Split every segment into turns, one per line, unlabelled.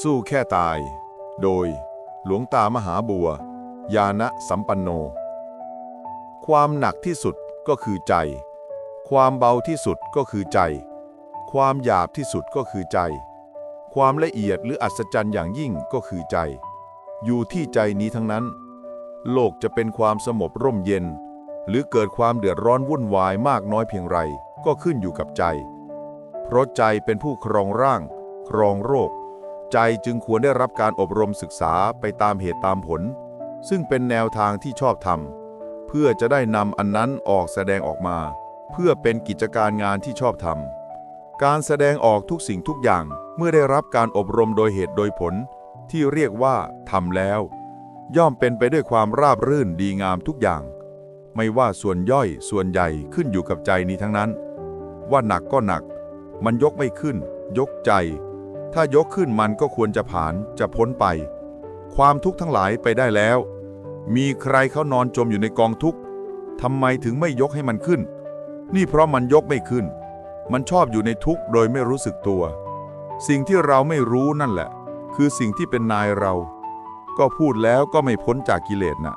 สู้แค่ตาย โดย หลวงตามหาบัวยานะสัมปันโน ความหนักที่สุดก็คือใจ ความเบาที่สุดก็คือใจ ความหยาบที่สุดก็คือใจ ความละเอียดหรืออัศจรรย์อย่างยิ่งก็คือใจ อยู่ที่ใจนี้ทั้งนั้น โลกจะเป็นความสงบร่มเย็น หรือเกิดความเดือดร้อนวุ่นวายมากน้อยเพียงไรก็ขึ้นอยู่กับใจ เพราะใจเป็นผู้ครองร่าง ครองโรค ใจจึงควรได้รับการอบรมศึกษาไปตามเหตุตามผล ซึ่งเป็นแนวทางที่ชอบทำเพื่อจะได้นำอันนั้นออกแสดงออกมา เพื่อเป็นกิจการงานที่ชอบทำการแสดงออกทุกสิ่งทุกอย่างเมื่อได้รับการอบรมโดยเหตุโดยผล ที่เรียกว่าทำแล้ว ย่อมเป็นไปด้วยความราบรื่นดีงามทุกอย่าง ไม่ว่าส่วนย่อยส่วนใหญ่ขึ้นอยู่กับใจนี้ทั้งนั้น ว่าหนักก็หนัก มันยกไม่ขึ้น ยกใจ ถ้ายกขึ้นมันก็ควรจะผ่านจะพ้นไป ความทุกข์ทั้งหลายไปได้แล้ว มีใครเขานอนจมอยู่ในกองทุกข์ทำไมถึงไม่ยกให้มันขึ้น นี่เพราะมันยกไม่ขึ้น มันชอบอยู่ในทุกข์โดยไม่รู้สึกตัว สิ่งที่เราไม่รู้นั่นแหละ คือสิ่งที่เป็นนายเรา ก็พูดแล้วก็ไม่พ้นจากกิเลสนะ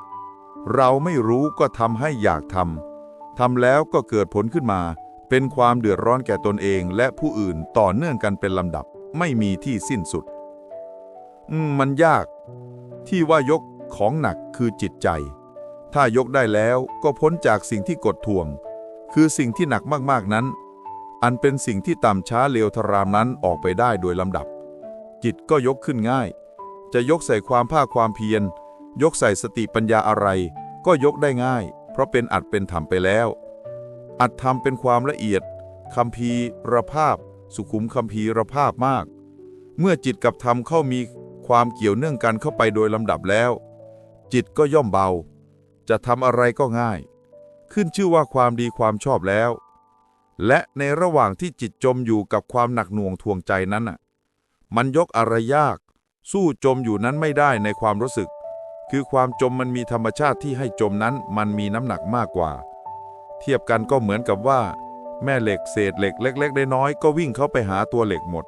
เราไม่รู้ก็ทำให้อยากทำทำแล้วก็เกิดผลขึ้นมา เป็นความเดือดร้อนแก่ตนเองและผู้อื่นต่อเนื่องกันเป็นลำดับ ไม่มีที่สิ้นสุด มันยาก ที่ว่ายกของหนักคือจิตใจ ถ้ายกได้แล้วก็พ้นจากสิ่งที่กดทวง คือสิ่งที่หนักมากๆนั้น อันเป็นสิ่งที่ต่ำช้าเลวทรามนั้นออกไปได้โดยลำดับ จิตก็ยกขึ้นง่าย จะยกใส่ความภาคความเพียร ยกใส่สติปัญญาอะไร ก็ยกได้ง่าย เพราะเป็นอัดเป็นธรรมไปแล้ว อัดธรรมเป็นความละเอียดคำพีระภาพ สุขุมคำพีรภาพมาก เมื่อจิตกับธรรมเข้ามีความเกี่ยวเนื่องกันเข้าไปโดยลำดับแล้ว จิตก็ย่อมเบา จะทำอะไรก็ง่าย ขึ้นชื่อว่าความดีความชอบแล้ว และในระหว่างที่จิตจมอยู่กับความหนักหน่วงทวงใจนั้นน่ะ มันยกอะไรยาก สู้จมอยู่นั้นไม่ได้ในความรู้สึก คือความจมมันมีธรรมชาติที่ให้จมนั้นมันมีน้ำหนักมากกว่า เทียบกันก็เหมือนกับว่า แม่เหล็กเศษเหล็กเล็กๆน้อยๆก็วิ่งเข้าไปหาตัวเหล็กหมด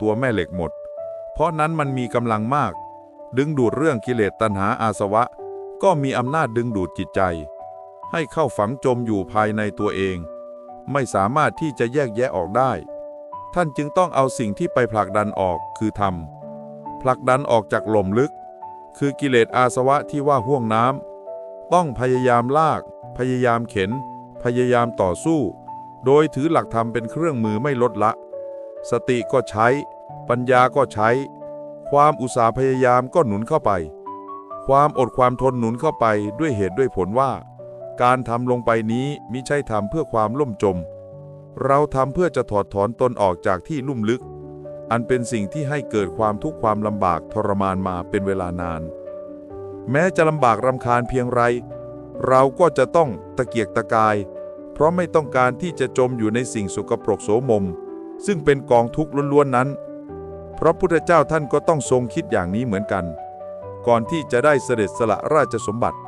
ตัวแม่เหล็กหมด เพราะนั้นมันมีกำลังมาก ดึงดูดเรื่องกิเลสตัณหาอาสวะ ก็มีอำนาจดึงดูดจิตใจ ให้เข้าฝังจมอยู่ภายในตัวเอง ไม่สามารถที่จะแยกแยะออกได้ ท่านจึงต้องเอาสิ่งที่ไปผลักดันออกคือธรรมผลักดันออกจากหล่มลึก คือกิเลสอาสวะที่ว่าห่วงน้ำต้องพยายามลาก พยายามเข็น พยายามต่อสู้ โดยถือหลักธรรมเป็นเครื่องมือไม่ลดละ สติก็ใช้ ปัญญาก็ใช้ ความอุตสาห์พยายามก็หนุนเข้าไป ความอดความทนหนุนเข้าไปด้วยเหตุด้วยผลว่า การทำลงไปนี้มิใช่ทำเพื่อความล่มจม เราทำเพื่อจะถอดถอนตนออกจากที่ลุ่มลึก อันเป็นสิ่งที่ให้เกิดความทุกข์ความลำบากทรมานมาเป็นเวลานาน แม้จะลำบากรำคาญเพียงไร เราก็จะต้องตะเกียกตะกาย เพราะไม่ต้องการที่จะจมอยู่ในสิ่งสกปรกโสมม ซึ่งเป็นกองทุกข์ล้วนๆนั้นเพราะพุทธเจ้าท่านก็ต้องทรงคิดอย่างนี้เหมือนกัน ก่อนที่จะได้เสด็จสละราชสมบัติ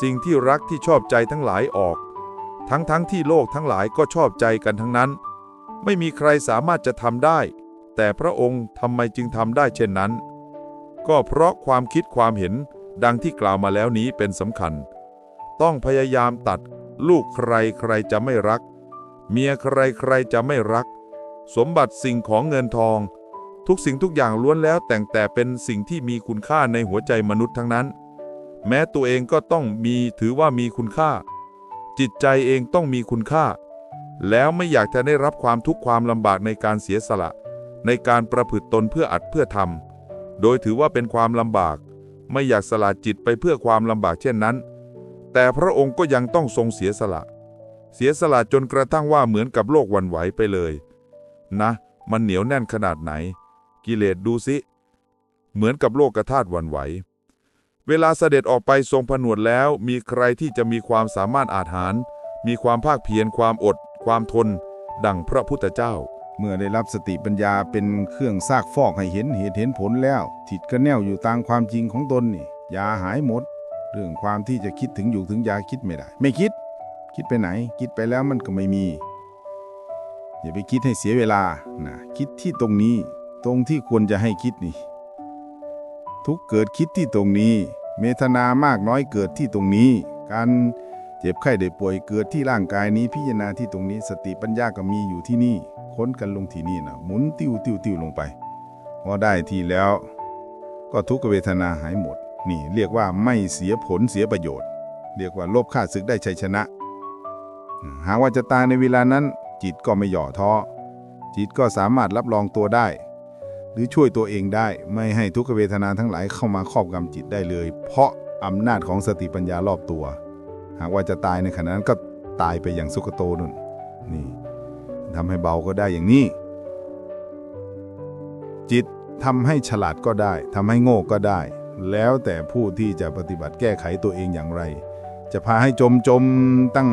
สิ่งที่รักที่ชอบใจทั้งหลายออก ทั้งๆทที่โลกทั้งหลายก็ชอบใจกันทั้งนั้น ไม่มีใครสามารถจะทำได้ แต่พระองค์ทำไมจึงทำได้เช่นนั้น ก็เพราะความคิดความเห็นดังที่กล่าวมาแล้วนี้เป็นสำคัญ ต้องพยายามตัด ลูกใครใครจะไม่รัก เมียใครใครจะไม่รัก สมบัติสิ่งของเงินทอง ทุกสิ่งทุกอย่างล้วนแล้วแต่งแต่เป็นสิ่งที่มีคุณค่าในหัวใจมนุษย์ทั้งนั้น แม้ตัวเองก็ต้องมีถือว่ามีคุณค่า จิตใจเองต้องมีคุณค่า แล้วไม่อยากจะได้รับความทุกข์ความลำบากในการเสียสละ ในการประพฤติตนเพื่ออัดเพื่อทำโดยถือว่าเป็นความลำบาก ไม่อยากสละจิตไปเพื่อความลำบากเช่นนั้น แต่พระองค์ก็ยังต้องทรงเสียสละ เสียสละจนกระทั่งว่าเหมือนกับโลกวันไหวไปเลย นะ มันเหนียวแน่นขนาดไหน กิเลสดูสิ เหมือนกับโลกกระธาตุวันไหว เวลาเสด็จออกไปทรงผนวดแล้ว มีใครที่จะมีความสามารถอาหาร มีความภาคเพียรความอด ความทน ดังพระพุทธเจ้า
เมื่อได้รับสติปัญญาเป็นเครื่องซากฟอกให้เห็นเหตุเห็นผลแล้ว ถิดกระแนวอยู่ตามความจริงของตนนี่ยาหายหมด เรื่องความที่จะคิดถึงอยู่ถึงยาคิดไม่ได้ ไม่คิด คิดไปไหน คิดไปแล้วมันก็ไม่มี อย่าไปคิดให้เสียเวลานะคิดที่ตรงนี้ ตรงที่ควรจะให้คิดนี่ ทุกเกิดคิดที่ตรงนี้ เมตนามากน้อยเกิดที่ตรงนี้ การเจ็บไข้ได้ป่วยเกิดที่ร่างกายนี้พิจารณาที่ตรงนี้ สติปัญญาก็มีอยู่ที่นี่ ค้นกันลงที่นี่นะหมุนติ้วติ้วติ้วลงไปพอได้ทีแล้ว ก็ทุกเวทนาหายหมด นี่เรียกว่าไม่เสียผลเสียประโยชน์ เรียกว่าลบค่าศึกได้ชัยชนะ หากว่าจะตายในเวลานั้น จิตก็ไม่หย่อท้อจิตก็สามารถรับรองตัวได้ หรือช่วยตัวเองได้ไม่ให้ทุกขเวทนาทั้งหลายเข้ามาครอบงำจิตได้เลย เพราะอำนาจของสติปัญญารอบตัว หากว่าจะตายในขณะนั้นก็ตายไปอย่างสุขโตนุ่นนี่ทำให้เบาก็ได้อย่างนี้ จิตทำให้ฉลาดก็ได้ทำให้โง่ก็ได้ แล้วแต่ผู้ที่จะปฏิบัติแก้ไขตัวเองอย่างไร จะพาให้จมจมตั้ง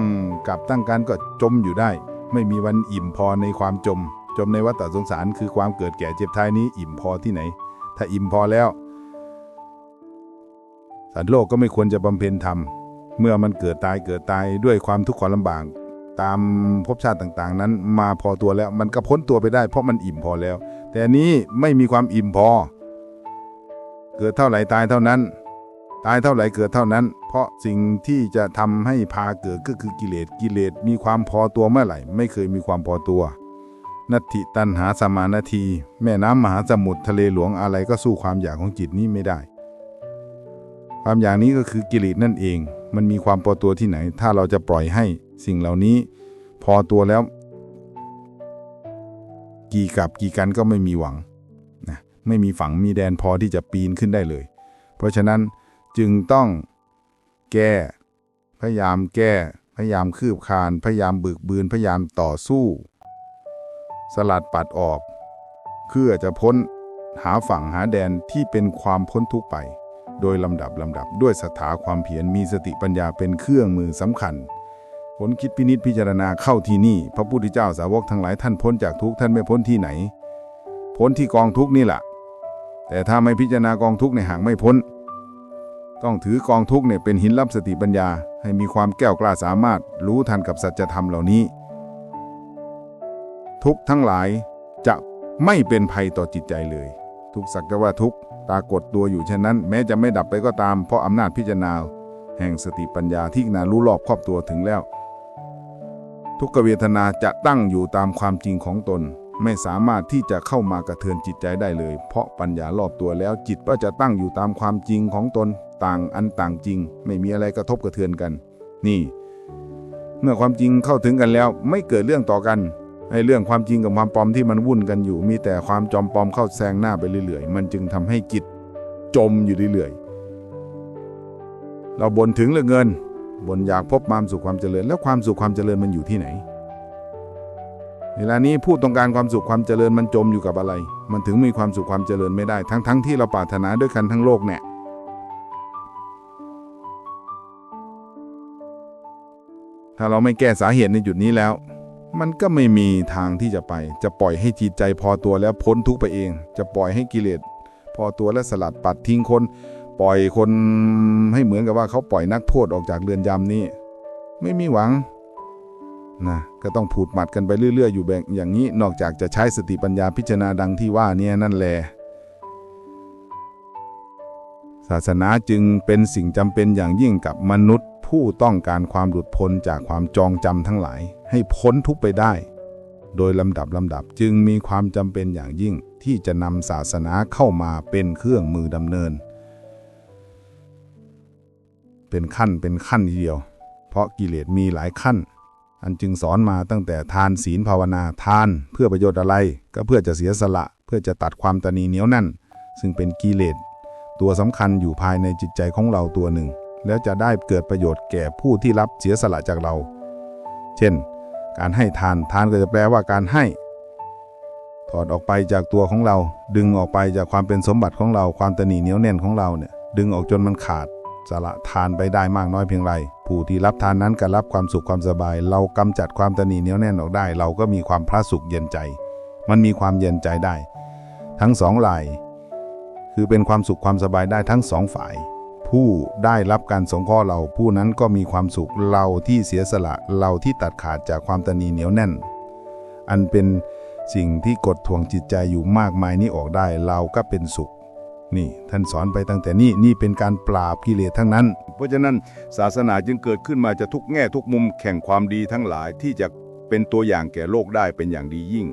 กับตั้งการก็จมอยู่ได้ ไม่มีวันอิ่มพอในความจม จมในวัฏสงสารคือความเกิดแก่เจ็บทายนี้อิ่มพอที่ไหน ถ้าอิ่มพอแล้วสัตว์โลกก็ไม่ควรจะบำเพ็ญธรรมเมื่อมันเกิดตายเกิดตายด้วยความทุกข์ความลำบากตามภพชาติต่างๆ นั้นมาพอตัวแล้ว มันก็พ้นตัวไปได้เพราะมันอิ่มพอแล้ว แต่นี้ไม่มีความอิ่มพอ เกิดเท่าไหร่ตายเท่านั้น ตายเท่าไหร่เกิดเท่านั้น เพราะสิ่งที่จะทำให้พาเกิดก็คือกิเลสกิเลสมีความพอตัวเมื่อไหร่ ไม่เคยมีความพอตัว นัตถิตันหาสมานาที แม่น้ำมหาสมุทรทะเลหลวงอะไรก็สู้ความอยากของจิตนี้ไม่ได้ ความอยากนี้ก็คือกิเลสนั่นเอง มันมีความพอตัวที่ไหน ถ้าเราจะปล่อยให้สิ่งเหล่านี้ พอตัวแล้ว กี่กับกี่กันก็ไม่มีหวัง ไม่มีฝังมีแดนพอที่จะปีนขึ้นได้เลย เพราะฉะนั้นจึงต้องแก้ พยายามแก้ พยายามคืบคาน พยายามบึกบืน พยายามต่อสู้ สลัดปัดออกเพื่อจะพ้นหาฝั่งหาแดนที่เป็นความพ้นทุกข์ไป โดยลำดับลำดับด้วยสถาความเพียรมีสติปัญญาเป็นเครื่องมือสำคัญผลคิดพินิษพิจารณาเข้าที่นี่ พระพุทธเจ้าสาวกทั้งหลายท่านพ้นจากทุกท่านไม่พ้นที่ไหน พ้นที่กองทุกนี่แหละ แต่ถ้าไม่พิจารณากองทุกข์ในห่างไม่พ้น ต้องถือกองทุกข์เนี่ยเป็นหินรับสติปัญญา ให้มีความแก้วกล้าสามารถรู้ทันกับสัจธรรมเหล่านี้ ทุกทั้งหลายจะไม่เป็นภัยต่อจิตใจเลย ทุกสักแต่ว่าทุกข์ปรากฏตัวอยู่เช่นนั้น แม้จะไม่ดับไปก็ตาม เพราะอำนาจพิจารณา แห่งสติปัญญาที่นารู้รอบครอบตัวถึงแล้ว ทุกเวทนาจะตั้งอยู่ตามความจริงของตน ไม่สามารถที่จะเข้ามากระเทือนจิตใจได้เลย เพราะปัญญารอบตัวแล้วจิตก็จะตั้งอยู่ตามความจริงของตนต่างอันต่างจริง ไม่มีอะไรกระทบกระเทือนกัน นี่ เมื่อความจริงเข้าถึงกันแล้ว ไม่เกิดเรื่องต่อกันไอ้เรื่องความจริงกับความปลอมที่มันวุ่นกันอยู่ มีแต่ความจอมปลอมเข้าแซงหน้าไปเรื่อยๆ มันจึงทำให้จิตจมอยู่เรื่อยๆเราบ่นถึงเหลืองเงินบ่นอยากพบความสุขความเจริญ แล้วความสุขความเจริญมันอยู่ที่ไหน เวลานี้ผู้ต้องการความสุขความเจริญมันจมอยู่กับอะไร มันถึงมีความสุขความเจริญไม่ได้ ทั้งๆทที่เราปรารถนาด้วยกันทั้งโลกเนี่ยถ้าเราไม่แก้สาเหตุในจุดนี้แล้ว มันก็ไม่มีทางที่จะไป จะปล่อยให้จิตใจพอตัวแล้วพ้นทุกไปเอง จะปล่อยให้กิเลสพอตัวและสลัดปัดทิ้งคน ปล่อยคนให้เหมือนกับว่าเขาปล่อยนักโทษออกจากเรือนจำนี่ไม่มีหวัง นะก็ต้องผูดหมัดกันไปเรื่อย ๆ อยู่แบบอย่างนี้นอกจากจะใช้สติปัญญาพิจารณาดังที่ว่าเนี่ยนั่นแหละศาสนาจึงเป็นสิ่งจำเป็นอย่างยิ่งกับมนุษย์ผู้ต้องการความหลุดพ้นจากความจองจำทั้งหลาย ให้พ้นทุกไปได้ โดยลำดับลำดับจึงมีความจำเป็นอย่างยิ่งที่จะนำศาสนาเข้ามาเป็นเครื่องมือดำเนิน เป็นขั้นเป็นขั้นเดียว เพราะกิเลสมีหลายขั้น อันจึงสอนมาตั้งแต่ทานศีลภาวนาทาน เพื่อประโยชน์อะไร ก็เพื่อจะเสียสละ เพื่อจะตัดความตนีเหนียวแน่น ซึ่งเป็นกิเลสตัวสำคัญอยู่ภายในจิตใจของเราตัวหนึ่ง แล้วจะได้เกิดประโยชน์แก่ผู้ที่รับเสียสละจากเรา เช่น การให้ทานทานก็จะแปลว่าการให้ ถอดออกไปจากตัวของเรา ดึงออกไปจากความเป็นสมบัติของเราความตนีเหนียวแน่นของเราเนี่ยดึงออกจนมันขาด สละทานไปได้มากน้อยเพียงไร ผู้ที่รับทานนั้นก็รับความสุขความสบาย เรากำจัดความตนีเหนียวแน่นออกได้ เราก็มีความพระสุขเย็นใจ มันมีความเย็นใจได้ ทั้งสองหลายคือเป็นความสุขความสบายได้ทั้งสองฝ่าย ผู้ได้รับการสงเคราะห์เราผู้นั้นก็มีความสุขเราที่เสียสละเราที่ตัดขาดจากความตนีเหนียวแน่น อันเป็นสิ่งที่กดทวงจิตใจอยู่มากมายนี้ออกได้เราก็เป็นสุข นี่ท่านสอนไปตั้งแต่นี่นี่เป็นการปราบกิเลสทั้งนั้น
เพราะฉะนั้นศาสนาจึงเกิดขึ้นมาจะทุกแง่ทุกมุมแข่งความดีทั้งหลายที่จะเป็นตัวอย่างแก่โลกได้เป็นอย่างดียิ่ง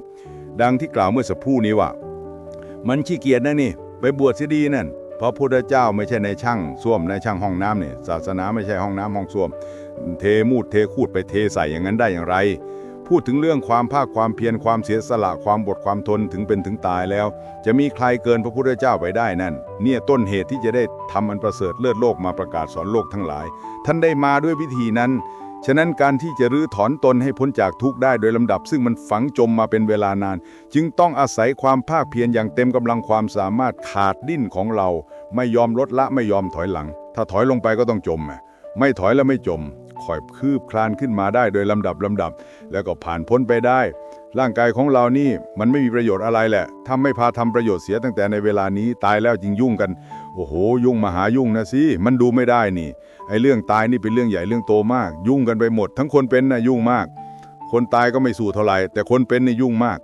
ดังที่กล่าวเมื่อสักครู่นี้ว่า มันขี้เกียจนะนี่ ไปบวชเสียดีนั่นเพราะพุทธเจ้าไม่ใช่ในช่างส้วมในช่างห้องน้ำเนี่ยศาสนาไม่ใช่ห้องน้ำห้องส้วม เทมูดเทคูดไปเทใส่อย่างนั้นได้อย่างไร พูดถึงเรื่องความภาคความเพียรความเสียสละความบดความทนถึงเป็นถึงตายแล้ว จะมีใครเกินพระพุทธเจ้าไปได้นั่น เนี่ยต้นเหตุที่จะได้ทำอันประเสริฐเลิศโลกมาประกาศสอนโลกทั้งหลาย ท่านได้มาด้วยวิธีนั้น ฉะนั้นการที่จะรื้อถอนตนให้พ้นจากทุกข์ได้โดยลำดับ ซึ่งมันฝังจมมาเป็นเวลานาน จึงต้องอาศัยความภาคเพียรอย่างเต็มกำลังความสามารถขาดดิ้นของเรา ไม่ยอมลดละไม่ยอมถอยหลัง ถ้าถอยลงไปก็ต้องจมไม่ถอยแล้วไม่จม คอยคืบคลานขึ้นมาได้โดยลำดับลำดับ แล้วก็ผ่านพ้นไปได้ ร่างกายของเรานี่มันไม่มีประโยชน์อะไรแหละถ้าไม่พาทำประโยชน์เสียตั้งแต่ในเวลานี้ตายแล้วจึงยุ่งกัน โอ้โห ยุ่งมหายุ่งนะสิมันดูไม่ได้นี่ไอ้เรื่องตายนี่เป็นเรื่องใหญ่เรื่องโตมาก ยุ่งกันไปหมด ทั้งคนเป็นนะยุ่งมาก คนตายก็ไม่สู้เท่าไหร่แต่คนเป็นนี่ยุ่งมาก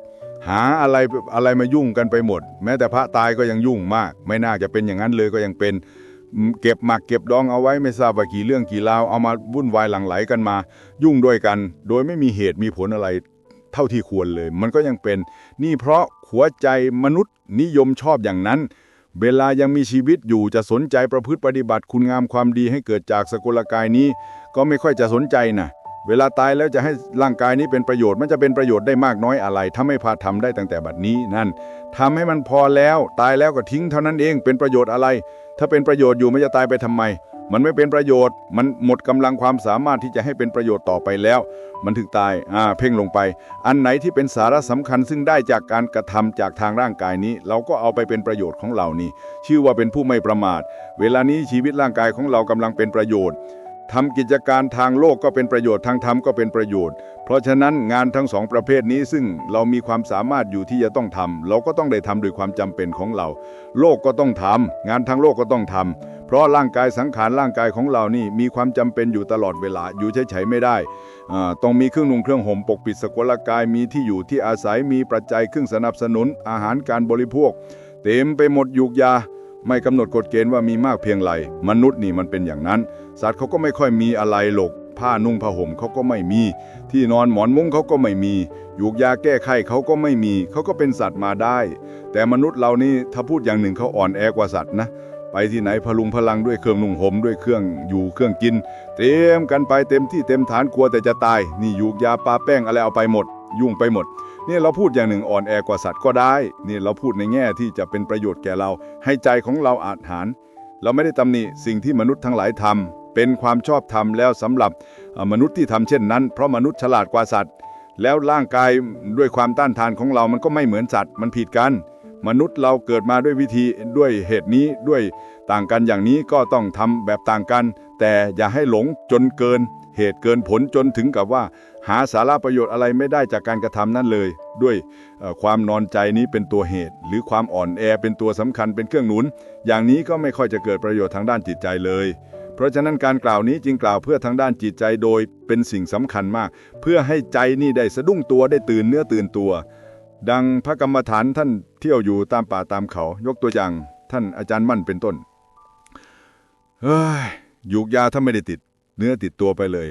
หาอะไรอะไรมายุ่งกันไปหมด แม้แต่พระตายก็ยังยุ่งมาก ไม่น่าจะเป็นอย่างนั้นเลยก็ยังเป็น เก็บหมักเก็บดองเอาไว้ไม่ทราบว่ากี่เรื่องกี่ราวเอามาวุ่นวายหลังไหลกันมา ยุ่งด้วยกัน โดยไม่มีเหตุมีผลอะไรเท่าที่ควรเลย มันก็ยังเป็น นี่เพราะหัวใจมนุษย์นิยมชอบอย่างนั้น เวลายังมีชีวิตอยู่จะสนใจประพฤติปฏิบัติคุณงามความดีให้เกิดจากสกุลกายนี้ ก็ไม่ค่อยจะสนใจนะเวลาตายแล้วจะให้ร่างกายนี้เป็นประโยชน์มันจะเป็นประโยชน์ได้มากน้อยอะไร ถ้าไม่พาทำได้ตั้งแต่บัดนี้นั่นทำให้มันพอแล้ว ตายแล้วก็ทิ้งเท่านั้นเองเป็นประโยชน์อะไร ถ้าเป็นประโยชน์อยู่มันจะตายไปทำไม มันไม่เป็นประโยชน์ มันหมดกำลังความสามารถที่จะให้เป็นประโยชน์ต่อไปแล้ว มันถึงตายอ่าเพ่งลงไป อันไหนที่เป็นสาระสำคัญซึ่งได้จากการกระทำจากทางร่างกายนี้ เราก็เอาไปเป็นประโยชน์ของเรานี่ชื่อว่าเป็นผู้ไม่ประมาท เวลานี้ชีวิตร่างกายของเรากำลังเป็นประโยชน์ ทำกิจการทางโลกก็เป็นประโยชน์ทางธรรมก็เป็นประโยชน์ เพราะฉะนั้นงานทั้งสองประเภทนี้ซึ่งเรามีความสามารถอยู่ที่จะต้องทำเราก็ต้องได้ทำโดยความจำเป็นของเรา โลกก็ต้องทำงานทางโลกก็ต้องทำเพราะร่างกายสังขารร่างกายของเรานี่มีความจำเป็นอยู่ตลอดเวลาอยู่เฉยๆไม่ได้ต้องมีเครื่องนุ่งเครื่องห่มปกปิดสกุลกายมีที่อยู่ที่อาศัยมีปัจจัยเครื่องสนับสนุนอาหารการบริโภค เต็มไปหมดยุกยา ไม่กำหนดกฎเกณฑ์ว่ามีมากเพียงไรมนุษย์นี่มันเป็นอย่างนั้น สัตว์เขาก็ไม่ค่อยมีอะไรหรอกผ้านุ่งผ้าห่มเขาก็ไม่มี ที่นอนหมอนมุ้งเขาก็ไม่มียุกยาแก้ไขเขาก็ไม่มี เขาก็เป็นสัตว์มาได้ แต่มนุษย์เรานี่ถ้าพูดอย่างหนึ่งเขาอ่อนแอกว่าสัตว์นะ ไปที่ไหนพลุงพลังด้วยเครื่องนุ่งห่มด้วยเครื่องอยู่เครื่องกิน เต็มกันไปเต็มที่เต็มฐานกลัวแต่จะตาย นี่ยูกยาปลาแป้งอะไรเอาไปหมด ยุ่งไปหมด นี่เราพูดอย่างหนึ่งอ่อนแอกว่าสัตว์ก็ได้นี่เราพูดในแง่ที่จะเป็นประโยชน์แก่เรา ให้ใจของเราอาจหาร เราไม่ได้ตำหนิสิ่งที่มนุษย์ทั้งหลายทำเป็นความชอบธรรมแล้วสำหรับมนุษย์ที่ทำเช่นนั้น เพราะมนุษย์ฉลาดกว่าสัตว์ แล้วร่างกายด้วยความต้านทานของเรามันก็ไม่เหมือนสัตว์มันผิดกัน มนุษย์เราเกิดมาด้วยวิธีด้วยเหตุนี้ด้วยต่างกันอย่างนี้ก็ต้องทำแบบต่างกัน แต่อย่าให้หลงจนเกิน เหตุเกินผลจนถึงกับว่า หาสาระประโยชน์อะไรไม่ได้จากการกระทำนั้นเลย ด้วยความนอนใจนี้เป็นตัวเหตุ หรือความอ่อนแอเป็นตัวสำคัญเป็นเครื่องหนุน อย่างนี้ก็ไม่ค่อยจะเกิดประโยชน์ทางด้านจิตใจเลย เพราะฉะนั้นการกล่าวนี้จึงกล่าวเพื่อทางด้านจิตใจโดยเป็นสิ่งสำคัญมาก เพื่อให้ใจนี่ได้สะดุ้งตัวได้ตื่นเนื้อตื่นตัว ดังพระกรรมฐานท่านเที่ยวอยู่ตามป่าตามเขา ยกตัวอย่างท่านอาจารย์มั่นเป็นต้นเฮ้ยยูกยาถ้าไม่ได้ติด เนื้อติดตัวไปเลย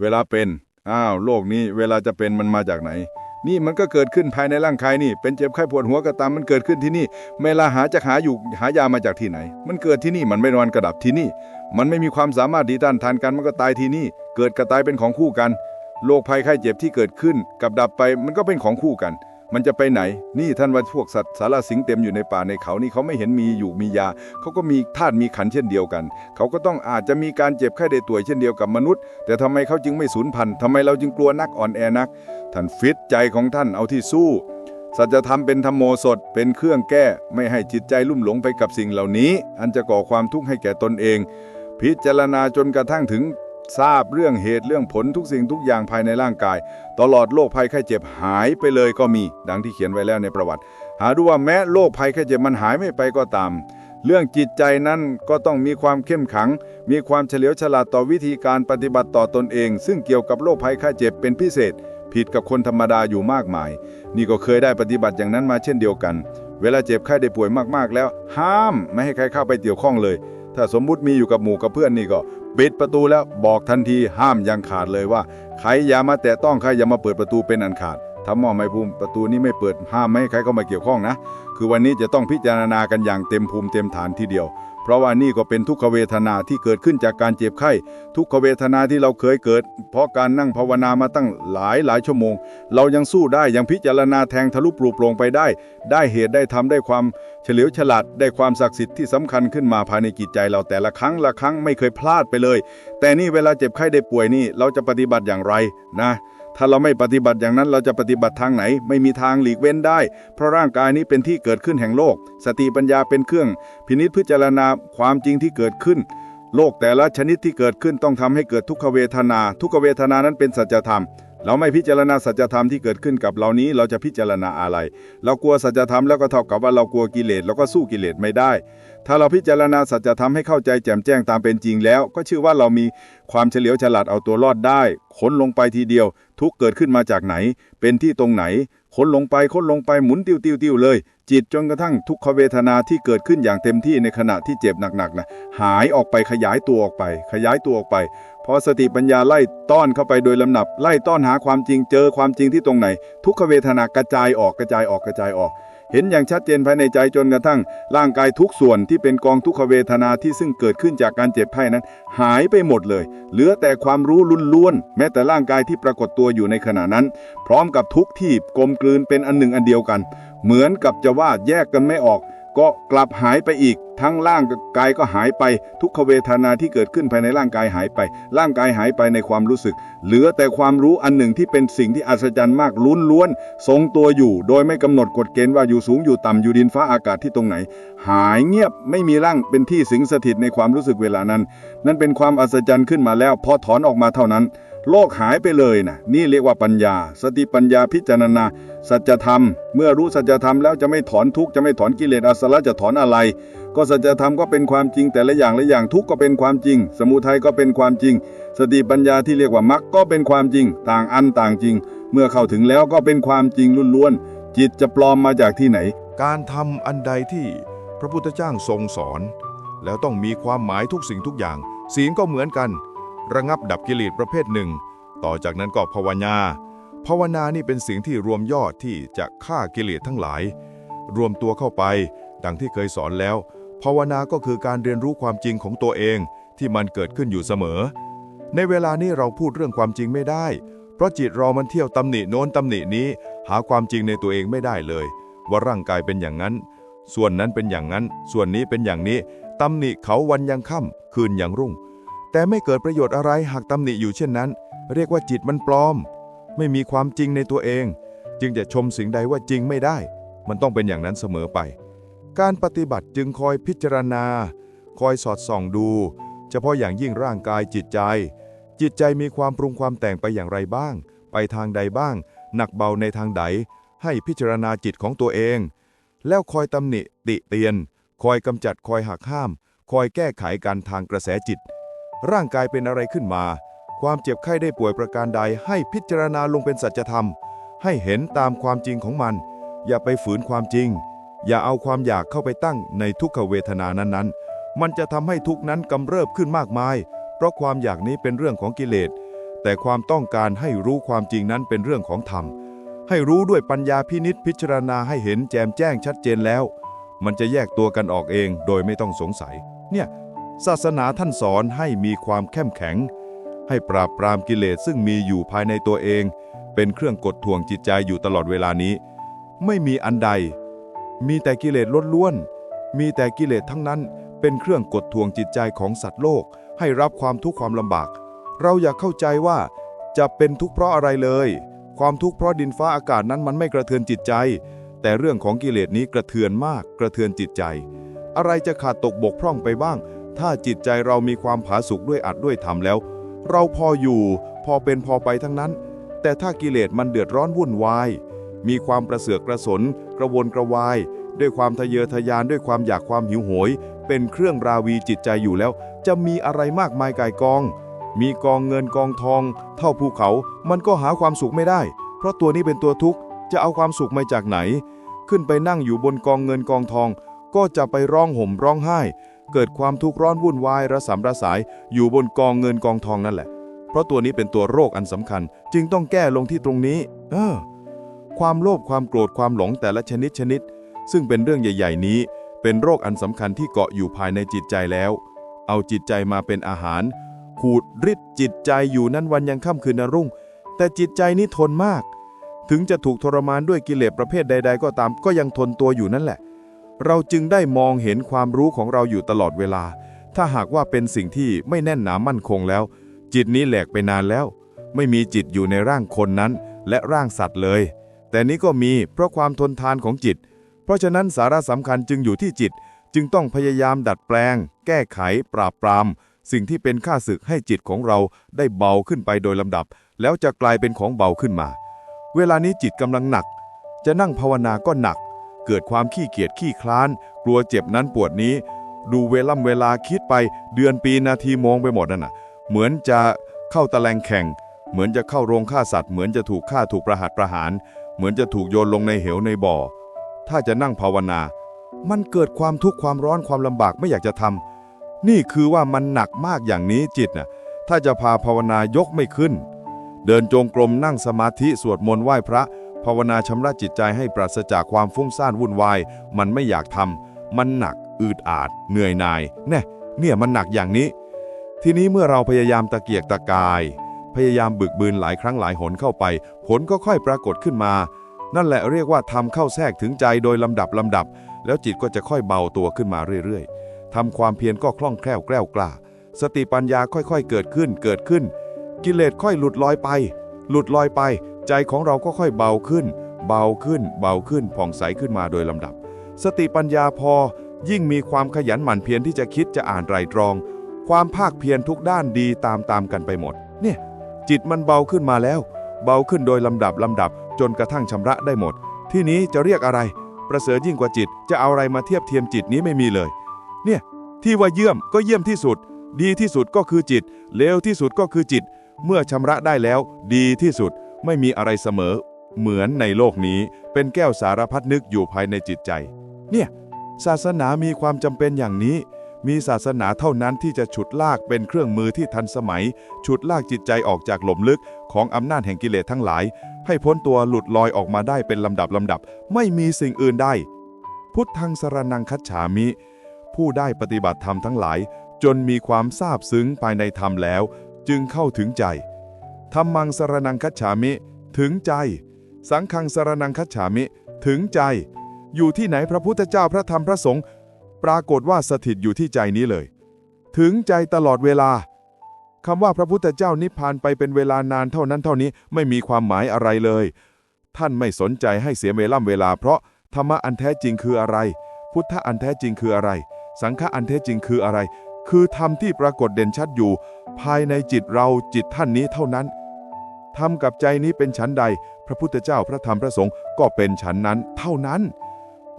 เวลาเป็น อ้าวโรคนี้เวลาจะเป็นมันมาจากไหน นี่มันก็เกิดขึ้นภายในร่างกายนี่ เป็นเจ็บไข้ปวดหัวก็ตามมันเกิดขึ้นที่นี่ เวลาหาจะหาอยู่หายามาจากที่ไหน มันเกิดที่นี่มันไม่นอนกระดับที่นี่ มันไม่มีความสามารถดีต้านทานกันมันก็ตายที่นี่ เกิดกับตายเป็นของคู่กันโรคภัยไข้เจ็บที่เกิดขึ้นกับดับไปมันก็เป็นของคู่กัน มันจะไปไหน นี่ท่านว่าพวกสัตว์สารสิงเต็มอยู่ในป่าในเขานี่เขาไม่เห็นมีอยู่มียา เขาก็มีธาตุมีขันเช่นเดียวกัน เขาก็ต้องอาจจะมีการเจ็บไข้ได้ป่วยเช่นเดียวกับมนุษย์ แต่ทำไมเขาจึงไม่สูญพันธุ์ทำไมเราจึงกลัวนักอ่อนแอนัก ท่านฟิตใจของท่านเอาที่สู้ สัจธรรมเป็นธรรมโมสด เป็นเครื่องแก้ ไม่ให้จิตใจลุ่มหลงไปกับสิ่งเหล่านี้ อันจะก่อความทุกข์ให้แก่ตนเอง พิจารณาจนกระทั่งถึง ทราบเรื่องเหตุเรื่องผลทุกสิ่งทุกอย่างภายในร่างกาย ตลอดโรคภัยไข้เจ็บหายไปเลยก็มี ดังที่เขียนไว้แล้วในประวัติ หาดูว่าแม้โรคภัยไข้เจ็บมันหายไม่ไปก็ตาม เรื่องจิตใจนั้นก็ต้องมีความเข้มขัง มีความเฉลียวฉลาดต่อวิธีการปฏิบัติต่อตนเอง ซึ่งเกี่ยวกับโรคภัยไข้เจ็บเป็นพิเศษ ผิดกับคนธรรมดาอยู่มากมาย นี่ก็เคยได้ปฏิบัติอย่างนั้นมาเช่นเดียวกัน เวลาเจ็บไข้ได้ป่วยมากๆแล้ว ห้ามไม่ให้ใครเข้าไปเกี่ยวข้องเลยถ้าสมมุติมีอยู่กับหมู่กับเพื่อนนี่ก็ ปิดประตูแล้วบอกทันทีห้ามยังขาดเลยว่าใครอย่ามาแตะต้องใครอย่ามาเปิดประตูเป็นอันขาดถ้ามอไม่ภูมิประตูนี้ไม่เปิดห้ามไม่ให้ใครเข้ามาเกี่ยวข้องนะ คือวันนี้จะต้องพิจารณากันอย่างเต็มภูมิเต็มฐานทีเดียว ราะว่านี่ก็เป็นทุกขเวทนาที่เกิดขึ้นจากการเจ็บไข้ ทุกขเวทนาที่เราเคยเกิด เพราะการนั่งภาวนามาตั้งหลายหลายชั่วโมง เรายังสู้ได้ยังพิจารณาแทงทะลุปลุกโปรงไปได้ ได้เหตุได้ทำได้ความเฉลียวฉลาดได้ความศักดิ์สิทธิ์ที่สำคัญขึ้นมาภายในจิตใจเราแต่ละครั้งละครั้งไม่เคยพลาดไปเลย แต่นี่เวลาเจ็บไข้ได้ป่วยนี่เราจะปฏิบัติอย่างไรนะ ถ้าเราไม่ปฏิบัติอย่างนั้นเราจะปฏิบัติทางไหน ไม่มีทางหลีกเว้นได้ เพราะร่างกายนี้เป็นที่เกิดขึ้นแห่งโลก สติปัญญาเป็นเครื่อง พินิษพิจารณาความจริงที่เกิดขึ้น โลกแต่ละชนิดที่เกิดขึ้นต้องทำให้เกิดทุกขเวทนา ทุกขเวทนานั้นเป็นสัจธรรม เราไม่พิจารณาสัจธรรมที่เกิดขึ้นกับเรานี้เราจะพิจารณาอะไร เรากลัวสัจธรรมแล้วก็เท่ากับว่าเรากลัวกิเลสเราก็สู้กิเลสไม่ได้ ถ้าเราพิจารณาสัจธรรมให้เข้าใจแจ่มแจ้งตามเป็นจริงแล้ว ก็ชื่อว่าเรามีความเฉลียวฉลาดเอาตัวรอดได้ค้นลงไปทีเดียว ทุกเกิดขึ้นมาจากไหน เป็นที่ตรงไหนค้นลงไปค้นลงไปหมุนติ้วติ้วติ้วเลย จิตจนกระทั่งทุกขเวทนาที่เกิดขึ้นอย่างเต็มที่ในขณะที่เจ็บหนักๆนะหายออกไปขยายตัวออกไป ขยายตัวออกไป พอสติปัญญาไล่ต้อนเข้าไปโดยลำดับ ไล่ต้อนหาความจริงเจอความจริงที่ตรงไหน ทุกขเวทนากระจายออกกระจายออกกระจายออก เห็นอย่างชัดเจนภายในใจจนกระทั่ง ร่างกายทุกส่วนที่เป็นกองทุกขเวทนาที่ซึ่งเกิดขึ้นจากการเจ็บไข้นั้น หายไปหมดเลย เหลือแต่ความรู้ล้วนๆแม้แต่ร่างกายที่ปรากฏตัวอยู่ในขณะนั้น พร้อมกับทุกที่กลมกลืนเป็นอันหนึ่งอันเดียวกัน เหมือนกับจะว่าแยกกันไม่ออก ก็กลับหายไปอีก ทั้งร่างกับกายก็หายไป ทุกขเวทนาที่เกิดขึ้นภายในร่างกายหายไป ร่างกายหายไปในความรู้สึก เหลือแต่ความรู้อันหนึ่งที่เป็นสิ่งที่อัศจรรย์มากลุ้นล้วนทรงตัวอยู่ โดยไม่กำหนดกฎเกณฑ์ว่าอยู่สูงอยู่ต่ำอยู่ดินฟ้าอากาศที่ตรงไหน หายเงียบไม่มีร่างเป็นที่สิงสถิตในความรู้สึกเวลานั้น นั่นเป็นความอัศจรรย์ขึ้นมาแล้วพอถอนออกมาเท่านั้น โลกหายไปเลยนะนี่เรียกว่าปัญญา สติปัญญาพิจารณา สัจธรรม เมื่อรู้สัจธรรมแล้วจะไม่ถอนทุกข์จะไม่ถอนกิเลสอสวะจะถอนอะไร ก็สัจธรรมก็เป็นความจริงแต่ละอย่างละอย่างทุกข์ก็เป็นความจริง สมุทัยก็เป็นความจริง สติปัญญาที่เรียกว่ามรรคก็เป็นความจริง ต่างอันต่างจริง เมื่อเข้าถึงแล้วก็เป็นความจริงล้วนๆจิตจะปลอมมาจากที่ไหน
การทำอันใดที่พระพุทธเจ้าทรงสอน แล้วต้องมีความหมายทุกสิ่งทุกอย่างศีลก็เหมือนกัน ระงับดับกิเลสประเภทหนึ่ง ต่อจากนั้นก็ภาวนา ภาวนานี่เป็นสิ่งที่รวมยอดที่จะฆ่ากิเลสทั้งหลาย รวมตัวเข้าไป ดังที่เคยสอนแล้ว ภาวนาก็คือการเรียนรู้ความจริงของตัวเองที่มันเกิดขึ้นอยู่เสมอ ในเวลานี้เราพูดเรื่องความจริงไม่ได้ เพราะจิตเรามันเที่ยวตำหนิโน้นตำหนินี้ หาความจริงในตัวเองไม่ได้เลย ว่าร่างกายเป็นอย่างนั้น ส่วนนั้นเป็นอย่างนั้น ส่วนนี้เป็นอย่างนี้ตำหนิเขาวันยังค่ำคืนยังรุ่ง แต่ไม่เกิดประโยชน์อะไรหากตำหนิอยู่เช่นนั้น เรียกว่าจิตมันปลอม ไม่มีความจริงในตัวเอง จึงจะชมสิ่งใดว่าจริงไม่ได้ มันต้องเป็นอย่างนั้นเสมอไป การปฏิบัติจึงคอยพิจารณา คอยสอดส่องดู เฉพาะอย่างยิ่งร่างกายจิตใจ จิตใจมีความปรุงความแต่งไปอย่างไรบ้าง ไปทางใดบ้าง หนักเบาในทางใด ให้พิจารณาจิตของตัวเอง แล้วคอยตำหนิติเตียน คอยกำจัดคอยหักห้าม คอยแก้ไขการทางกระแสจิต ร่างกายเป็นอะไรขึ้นมา ความเจ็บไข้ได้ป่วยประการใดให้พิจารณาลงเป็นสัจธรรม ให้เห็นตามความจริงของมัน อย่าไปฝืนความจริง อย่าเอาความอยากเข้าไปตั้งในทุกขเวทนานั้นๆ มันจะทำให้ทุกนั้นกำเริบขึ้นมากมาย เพราะความอยากนี้เป็นเรื่องของกิเลส แต่ความต้องการให้รู้ความจริงนั้นเป็นเรื่องของธรรม ให้รู้ด้วยปัญญาพินิษพิจารณาให้เห็นแจมแจ้งชัดเจนแล้ว มันจะแยกตัวกันออกเองโดยไม่ต้องสงสัย เนี่ย ศาสนาท่านสอนให้มีความเข้มแข็ง ให้ปราบปรามกิเลสซึ่งมีอยู่ภายในตัวเอง เป็นเครื่องกดท่วงจิตใจอยู่ตลอดเวลานี้ ไม่มีอันใด มีแต่กิเลสล้วนๆมีแต่กิเลสทั้งนั้นเป็นเครื่องกดท่วงจิตใจของสัตว์โลก ให้รับความทุกข์ความลำบาก เราอยากเข้าใจว่าจะเป็นทุกข์เพราะอะไรเลย ความทุกข์เพราะดินฟ้าอากาศนั้นมันไม่กระเทือนจิตใจ แต่เรื่องของกิเลสนี้กระเทือนมากกระเทือนจิตใจ อะไรจะขาดตกบกพร่องไปบ้าง ถ้าจิตใจเรามีความผาสุกด้วยอัดด้วยธรรมแล้ว เราพออยู่ พอเป็นพอไปทั้งนั้น แต่ถ้ากิเลสมันเดือดร้อนวุ่นวาย มีความประเสือกกระสน กระวนกระวาย ด้วยความทะเยอทะยานด้วยความอยากความหิวโหย เป็นเครื่องราวีจิตใจอยู่แล้ว จะมีอะไรมากมายกายกอง มีกองเงินกองทอง เท่าภูเขา มันก็หาความสุขไม่ได้ เพราะตัวนี้เป็นตัวทุกข์จะเอาความสุขมาจากไหน ขึ้นไปนั่งอยู่บนกองเงินกองทอง ก็จะไปร้องห่มร้องไห้ เกิดความทุกข์ร้อนวุ่นวายระสำระสายอยู่บนกองเงินกองทองนั่นแหละ เพราะตัวนี้เป็นตัวโรคอันสำคัญ จึงต้องแก้ลงที่ตรงนี้ เออ ความโลภความโกรธความหลงแต่ละชนิดชนิด ซึ่งเป็นเรื่องใหญ่ ๆ นี้ เป็นโรคอันสำคัญที่เกาะอยู่ภายในจิตใจแล้ว เอาจิตใจมาเป็นอาหาร ขูดริดจิตใจอยู่นั้นวันยังค่ำคืนนรุ่ง แต่จิตใจนี้ทนมาก ถึงจะถูกทรมานด้วยกิเลสประเภทใด ๆ ก็ตามก็ยังทนตัวอยู่นั่นแหละ เราจึงได้มองเห็นความรู้ของเราอยู่ตลอดเวลา ถ้าหากว่าเป็นสิ่งที่ไม่แน่นหนามั่นคงแล้ว จิตนี้แหลกไปนานแล้ว ไม่มีจิตอยู่ในร่างคนนั้น และร่างสัตว์เลย แต่นี้ก็มีเพราะความทนทานของจิต เพราะฉะนั้นสาระสำคัญจึงอยู่ที่จิต จึงต้องพยายามดัดแปลง แก้ไข ปราบปราม สิ่งที่เป็นข้าศึกให้จิตของเราได้เบาขึ้นไปโดยลำดับ แล้วจะกลายเป็นของเบาขึ้นมา เวลานี้จิตกำลังหนัก จะนั่งภาวนาก็หนัก เกิดความขี้เกียจขี้คลาน กลัวเจ็บนั้นปวดนี้ ดูเวล่ำเวลาคิดไปเดือนปีนาทีมองไปหมดนั่นน่ะ เหมือนจะเข้าตะแลงแข่ง เหมือนจะเข้าโรงฆ่าสัตว์ เหมือนจะถูกฆ่าถูกประหัตประหาร เหมือนจะถูกโยนลงในเหวในบ่อ ถ้าจะนั่งภาวนา มันเกิดความทุกข์ความร้อนความลำบากไม่อยากจะทำนี่คือว่ามันหนักมากอย่างนี้จิตน่ะถ้าจะพาภาวนายกไม่ขึ้น เดินจงกรมนั่งสมาธิสวดมนต์ไหว้พระ ภาวนาชำระจิตใจให้ปราศจากความฟุ้งซ่านวุ่นวาย มันไม่อยากทำ มันหนัก อืดอาด เหนื่อยหน่าย แน่เนี่ยมันหนักอย่างนี้ ทีนี้เมื่อเราพยายามตะเกียกตะกาย พยายามบึกบืนหลายครั้งหลายหนเข้าไป ผลก็ค่อยปรากฏขึ้นมา นั่นแหละเรียกว่าทำเข้าแทรกถึงใจโดยลำดับลำดับ แล้วจิตก็จะค่อยเบาตัวขึ้นมาเรื่อยๆทำความเพียรก็คล่องแคล่วแกล้วกล้า สติปัญญาค่อยๆเกิดขึ้นเกิดขึ้น กิเลสค่อยหลุดลอยไป หลุดลอยไป ใจของเราก็ค่อยเบาขึ้น เบาขึ้น เบาขึ้นผ่องใสขึ้นมาโดยลำดับ สติปัญญาพอ ยิ่งมีความขยันหมั่นเพียรที่จะคิดจะอ่านไตรตรอง ความภาคเพียรทุกด้านดีตามตามกันไปหมด เนี่ย จิตมันเบาขึ้นมาแล้ว เบาขึ้นโดยลำดับลำดับ จนกระทั่งชำระได้หมด ที่นี้จะเรียกอะไร ประเสริฐยิ่งกว่าจิต จะเอาอะไรมาเทียบเทียมจิตนี้ไม่มีเลย เนี่ยที่ว่าเยี่ยมก็เยี่ยมที่สุด ดีที่สุดก็คือจิตเลวที่สุดก็คือจิต เมื่อชำระได้แล้ว ดีที่สุด ไม่มีอะไรเสมอ เหมือนในโลกนี้เป็นแก้วสารพัดนึกอยู่ภายในจิตใจ เนี่ย ศาสนามีความจำเป็นอย่างนี้ มีศาสนาเท่านั้นที่จะฉุดลากเป็นเครื่องมือที่ทันสมัย ฉุดลากจิตใจออกจากหล่มลึกของอำนาจแห่งกิเลสทั้งหลาย ให้พ้นตัวหลุดลอยออกมาได้เป็นลำดับลำดับ ไม่มีสิ่งอื่นได้ พุทธังสรนังคัจฉามิ ผู้ได้ปฏิบัติธรรมทั้งหลาย จนมีความซาบซึ้งภายในธรรมแล้ว จึงเข้าถึงใจ ธรรมังสรนังคัจฉามิ ถึงใจ สังฆังสรนังคัจฉามิ ถึงใจ อยู่ที่ไหนพระพุทธเจ้าพระธรรมพระสงฆ์ปรากฏว่าสถิตอยู่ที่ใจนี้เลย ถึงใจตลอดเวลาคำว่าพระพุทธเจ้านิพพานไปเป็นเวลานานเท่านั้นเท่านี้ไม่มีความหมายอะไรเลย ท่านไม่สนใจให้เสียเวล่ำเวลา เพราะธรรมะอันแท้จริงคืออะไร พุทธะอันแท้จริงคืออะไร สังฆะอันแท้จริงคืออะไร คือธรรมที่ปรากฏเด่นชัดอยู่ ภายในจิตเราจิตท่านนี้เท่านั้น ธรรมกับใจนี้เป็นฉันใด พระพุทธเจ้าพระธรรมพระสงฆ์ก็เป็นฉันนั้น เท่านั้น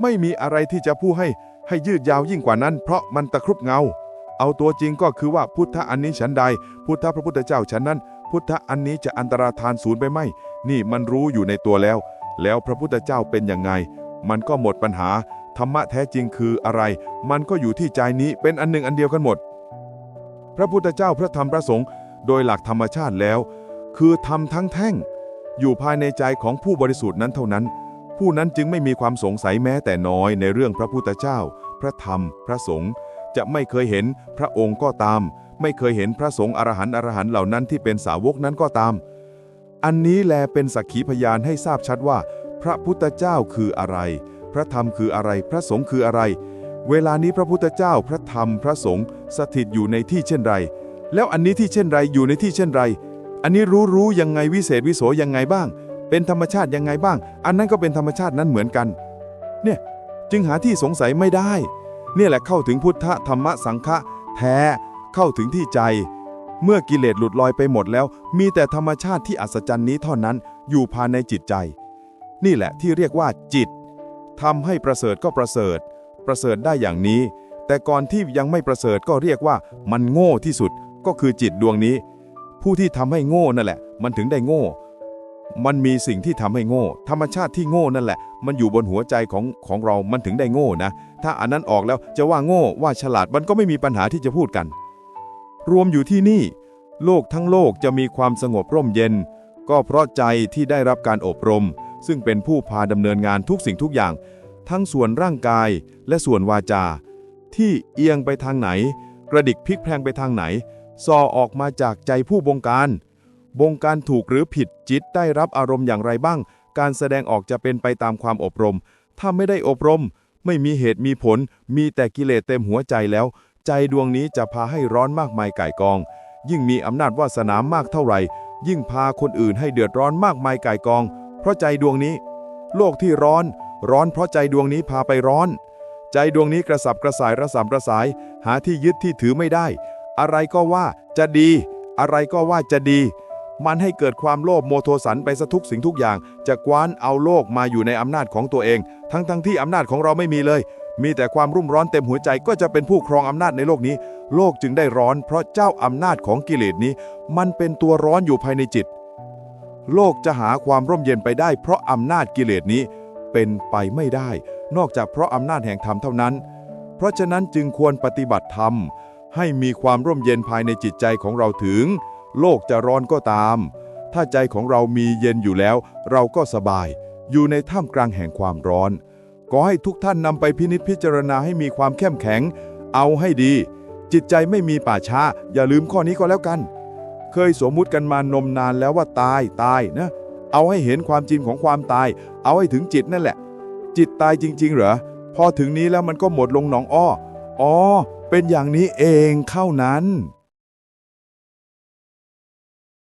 ไม่มีอะไรที่จะพูดให้ให้ยืดยาวยิ่งกว่านั้น เพราะมันตะครุบเงา เอาตัวจริงก็คือว่าพุทธะอันนี้ฉันใด พุทธพระพุทธเจ้าฉันนั้น พุทธะอันนี้จะอันตราทานศูนย์ไปไหมนี่มันรู้อยู่ในตัวแล้ว แล้วพระพุทธเจ้าเป็นยังไง มันก็หมดปัญหาธรรมะแท้จริงคืออะไร มันก็อยู่ที่ใจนี้เป็นอันหนึ่งอันเดียวกันหมด พระพุทธเจ้าพระธรรมพระสงฆ์โดยหลักธรรมชาติแล้ว คือธรรมทั้งแท่ง อยู่ภายในใจของผู้บริสุทธิ์นั้นเท่านั้น ผู้นั้นจึงไม่มีความสงสัยแม้แต่น้อยในเรื่องพระพุทธเจ้า พระธรรม พระสงฆ์จะไม่เคยเห็นพระองค์ก็ตาม ไม่เคยเห็นพระสงฆ์อรหันต์อรหันต์เหล่านั้นที่เป็นสาวกนั้นก็ตาม อันนี้แลเป็นสักขีพยานให้ทราบชัดว่า พระพุทธเจ้าคืออะไร พระธรรมคืออะไร พระสงฆ์คืออะไร เวลานี้พระพุทธเจ้า พระธรรม พระสงฆ์สถิตอยู่ในที่เช่นไร แล้วอันนี้ที่เช่นไรอยู่ในที่เช่นไร อันนี้รู้รู้ยังไงวิเศษวิโสยังไงบ้าง เป็นธรรมชาติยังไงบ้าง อันนั้นก็เป็นธรรมชาตินั้นเหมือนกัน เนี่ยจึงหาที่สงสัยไม่ได้ เนี่ยแหละเข้าถึงพุทธธรรมะสังฆะแท้เข้าถึงที่ใจ เมื่อกิเลสหลุดลอยไปหมดแล้ว มีแต่ธรรมชาติที่อัศจรรย์นี้เท่านั้นอยู่ภายในจิตใจ นี่แหละที่เรียกว่าจิตทำให้ประเสริฐก็ประเสริฐ ประเสริฐได้อย่างนี้ แต่ก่อนที่ยังไม่ประเสริฐก็เรียกว่ามันโง่ที่สุดก็คือจิตดวงนี้ ผู้ที่ทำให้โง่นั่นแหละ มันถึงได้โง่ มันมีสิ่งที่ทำให้โง่ ธรรมชาติที่โง่นั่นแหละ มันอยู่บนหัวใจของของเรา มันถึงได้โง่นะ ถ้าอันนั้นออกแล้วจะว่าโง่ว่าฉลาดมันก็ไม่มีปัญหาที่จะพูดกัน รวมอยู่ที่นี่ โลกทั้งโลกจะมีความสงบร่มเย็น ก็เพราะใจที่ได้รับการอบรม ซึ่งเป็นผู้พาดำเนินงานทุกสิ่งทุกอย่าง ทั้งส่วนร่างกายและส่วนวาจา ที่เอียงไปทางไหน กระดิกพลิกแพลงไปทางไหน ซอออกมาจากใจผู้บงการ บงการถูกหรือผิดจิตได้รับอารมณ์อย่างไรบ้าง การแสดงออกจะเป็นไปตามความอบรม ถ้าไม่ได้อบรม ไม่มีเหตุมีผล มีแต่กิเลสเต็มหัวใจแล้ว ใจดวงนี้จะพาให้ร้อนมากมายก่ายกอง ยิ่งมีอำนาจวาสนามากเท่าไหร่ ยิ่งพาคนอื่นให้เดือดร้อนมากมายก่ายกอง เพราะใจดวงนี้ โลกที่ร้อน ร้อนเพราะใจดวงนี้พาไปร้อน ใจดวงนี้กระสับกระส่ายระสำกระสาย หาที่ยึดที่ถือไม่ได้ อะไรก็ว่าจะดี อะไรก็ว่าจะดี มันให้เกิดความโลภโมโทสันไปซะทุกสิ่งทุกอย่าง จะกว้านเอาโลกมาอยู่ในอำนาจของตัวเอง ทั้งทั้งที่อำนาจของเราไม่มีเลย มีแต่ความรุ่มร้อนเต็มหัวใจก็จะเป็นผู้ครองอำนาจในโลกนี้ โลกจึงได้ร้อน เพราะเจ้าอำนาจของกิเลสนี้ มันเป็นตัวร้อนอยู่ภายในจิต โลกจะหาความร่มเย็นไปได้ เพราะอำนาจกิเลสนี้เป็นไปไม่ได้ นอกจากเพราะอำนาจแห่งธรรมเท่านั้น เพราะฉะนั้นจึงควรปฏิบัติธรรม ให้มีความร่มเย็นภายในจิตใจของเราถึง โลกจะร้อนก็ตาม ถ้าใจของเรามีเย็นอยู่แล้ว เราก็สบาย อยู่ในท่ามกลางแห่งความร้อนขอให้ทุกท่านนำไปพินิจพิจารณาให้มีความเข้มแข็ง เอาให้ดี จิตใจไม่มีป่าช้า อย่าลืมข้อนี้ก็แล้วกัน เคยสมมุติกันมานมนานแล้วว่าตายตายนะ เอาให้เห็นความจริงของความตาย เอาให้ถึงจิตนั่นแหละ จิตตายจริง ๆ เหรอ พอถึงนี้แล้วมันก็หมดลงหนองอ้ออ๋อ เป็นอย่างนี้เองเข้านั้น